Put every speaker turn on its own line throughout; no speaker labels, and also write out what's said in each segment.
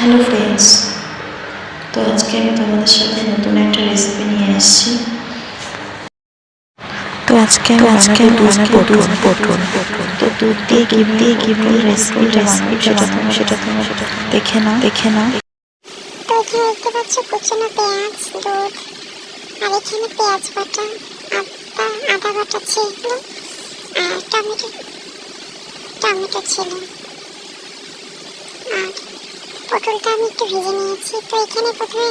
Hello friends তো আজকে আমি তোমাদের সাথে নতুন একটা রেসিপি নিয়ে এসেছি তো আজকে আমি আজকে দুধ পটল তো দুধ দিয়ে কি দিয়ে কীভাবে রেসিপি রেসিপি সেটা তুমি সেটা তুমি সেটা দেখে নাও। দেখে নাও।
তো এখানে দেখতে পাচ্ছ কুচনো পেঁয়াজ দুধ আর এখানে পেঁয়াজ বাটা আদা আদা বাটা ছিল আর টমেটো টমেটো ছিল। আর পটলটা আমি একটু ভেজে নিয়েছি। তো এখানে প্রথমে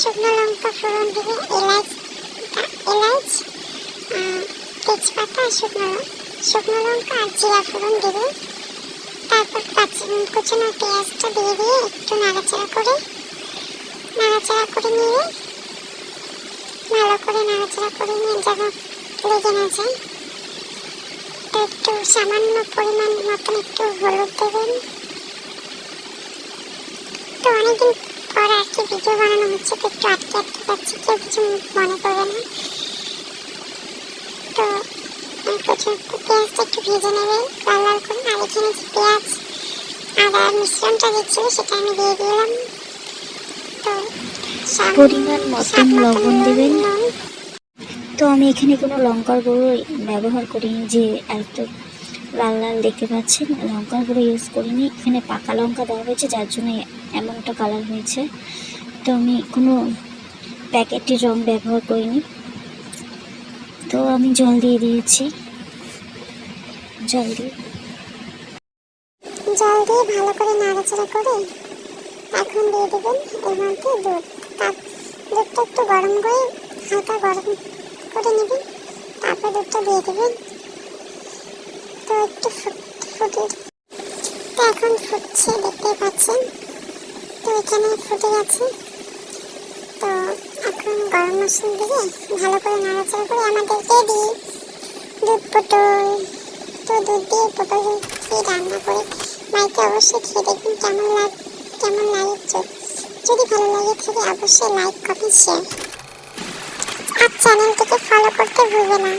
শুকনো লঙ্কা ফোড়ন দিবে এলাচ এলাচ তেজপাতা, শুকনো শুকনো লঙ্কা আর জিরা ফোড়ন দিবে। তারপর কাঁচি কুচনো পেঁয়াজটা দিয়ে দিয়ে একটু নাড়াচাড়া করে নাড়াচাড়া করে নিয়ে, ভালো করে নাড়াচাড়া করে নিয়ে যেন লেগে না যায়। তো একটু সামান্য পরিমাণ মতন একটু হলুদ দেবেন তো অনেকদিন পর আর কি ভিডিও বানানো হচ্ছে তো একটু আটকে আটকে যাচ্ছে কেউ কিছু মনে করবে না। তো আমি প্রচুর পেঁয়াজটা একটু ভেজে নেবে লাল লাল করে। আর এখানে যে পেঁয়াজ আদার মিশ্রণটা দিচ্ছিল সেটা আমি দিয়ে দিলাম। তো
পরিমাণ মতন লবণ দেবেন। তো আমি এখানে কোনো লঙ্কার গুঁড়ো ব্যবহার করিনি যে একটু লাল লাল দেখতে পাচ্ছেন। লঙ্কার গুঁড়ো ইউজ করিনি। এখানে পাকা লঙ্কা দেওয়া হয়েছে যার জন্য এমন একটা কালার হয়েছে। তো আমি কোনো প্যাকেটের রং ব্যবহার করিনি। তো আমি জল দিয়ে দিয়েছি। জল দিয়ে।
জল দিয়ে ভালো করে নাড়াচাড়া করে এখন দিয়ে দেবেন এর মধ্যে দুধ। তার দুধটা একটু গরম করে, হালকা গরম করে নেবেন। তারপর দুধটা দিয়ে দেবেন। তো একটু ফুট তো এখন ফুটছে, দেখতেই পাচ্ছেন। তো এখানে ফুটে গেছে। গরম মশলা দিয়ে ভালো করে নাড়াচাড়া করে আমাদেরকে দিই দুধ পটল, তো দুধ দিয়ে পটল দিয়ে রান্না করে বাড়িতে অবশ্যই খেয়ে দেখুন কেমন লাগ, কেমন লাগে যদি ভালো লাগে থাকে অবশ্যই লাইক কমেন্ট শেয়ার আর চ্যানেলটিকে ফলো করতে ভুলবে না।